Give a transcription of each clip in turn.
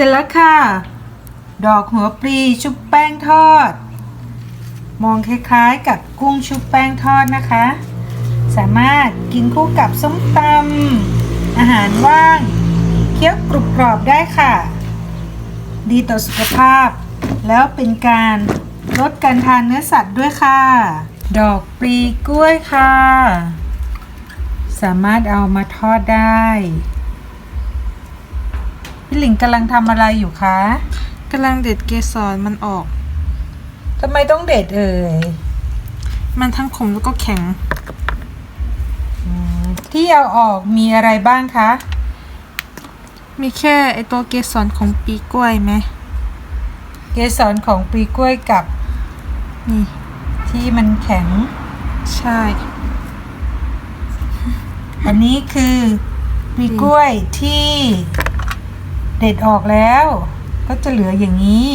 สร็จแล้วค่ะ ดอกหัวปลีชุบแป้งทอด มองคล้ายๆกับกุ้งชุบแป้งทอดนะคะ สามารถกินคู่กับส้มตำอาหารว่าง เคี้ยวกรุบกรอบได้ค่ะ ดีต่อสุขภาพ แล้วเป็นการลดการทานเนื้อสัตว์ด้วยค่ะ ดอกปลีกล้วยค่ะ สามารถเอามาทอดได้ พี่หลิงกำลังทำอะไรอยู่คะกำลังเด็ดเกสรมันออก ทำไมต้องเด็ดเอ่ยมันทั้งขมแล้วก็แข็ง ที่เอาออกมีอะไรบ้างคะ มีแค่ไอตัวเกสรของปีกล้วยไหมเกสรของปลีกล้วยกับ นี่ ที่มันแข็ง ใช่ อันนี้คือปลีกล้วยที่ เด็ดออกแล้ว ก็จะเหลืออย่างนี้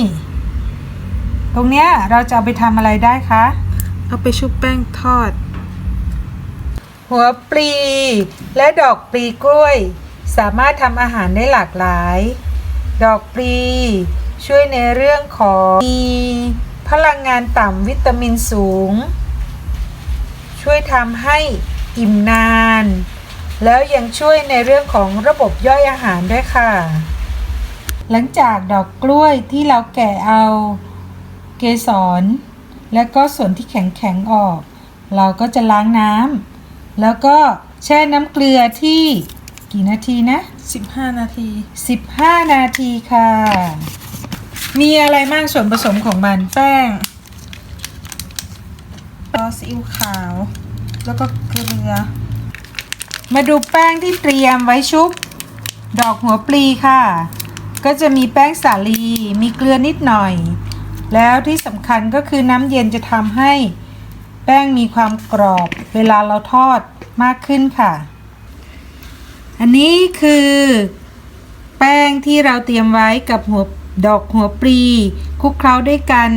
ตรงเนี้ยเราจะเอาไปทำอะไรได้คะ เอาไปชุบแป้งทอด หัวปลี และดอกปลีกล้วย สามารถทำอาหารได้หลากหลาย ดอกปลีช่วยในเรื่องของมีพลังงานต่ำวิตามินสูง ช่วยทำให้อิ่มนาน แล้วยังช่วยในเรื่องของระบบย่อยอาหารด้วยค่ะ หลังจากดอกกล้วยที่เราแกะเอาเกสร และก็ส่วนที่แข็งๆออก เราก็จะล้างน้ำแล้วก็แช่น้ำเกลือที่กี่นาทีนะ 15 นาที 15 นาทีค่ะ มีอะไรบ้างส่วนผสมของมันแป้งซอสซีอิ๊วขาว แล้วก็เกลือ มาดูแป้งที่เตรียมไว้ชุบ ดอกหัวปลีค่ะ ก็จะมีแป้งสาลี มีเกลือนิดหน่อย แล้วที่สำคัญก็คือน้ำเย็นจะทำให้แป้งมีความกรอบเวลาเราทอดมากขึ้นค่ะ อันนี้คือแป้งที่เราเตรียมไว้กับหัวดอกหัวปลีคลุกเคล้าด้วยกัน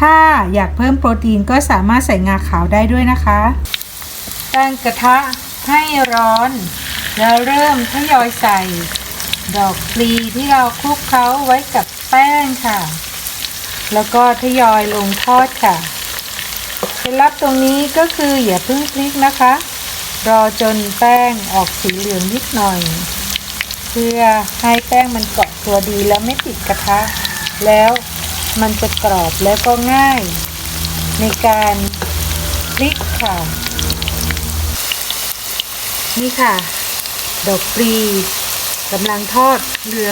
ถ้าอยากเพิ่มโปรตีนก็สามารถใส่งาขาวได้ด้วยนะคะ ตั้งกระทะให้ร้อน แล้วเริ่มทยอยใส่ ดอกปลีที่เราคลุกเคล้าไว้กับแป้งค่ะ แล้วก็ทยอยลงทอดค่ะเคล็ดลับตรงนี้ก็คืออย่าเพิ่งพลิกนะคะ รอจนแป้งออกสีเหลืองนิดหน่อย เพื่อให้แป้งมันเกาะตัวดีแล้วไม่ติดกระทะ แล้วมันจะกรอบแล้วก็ง่าย ในการพลิกค่ะ นี่ค่ะ ดอกปลี กำลังทอดเหลือง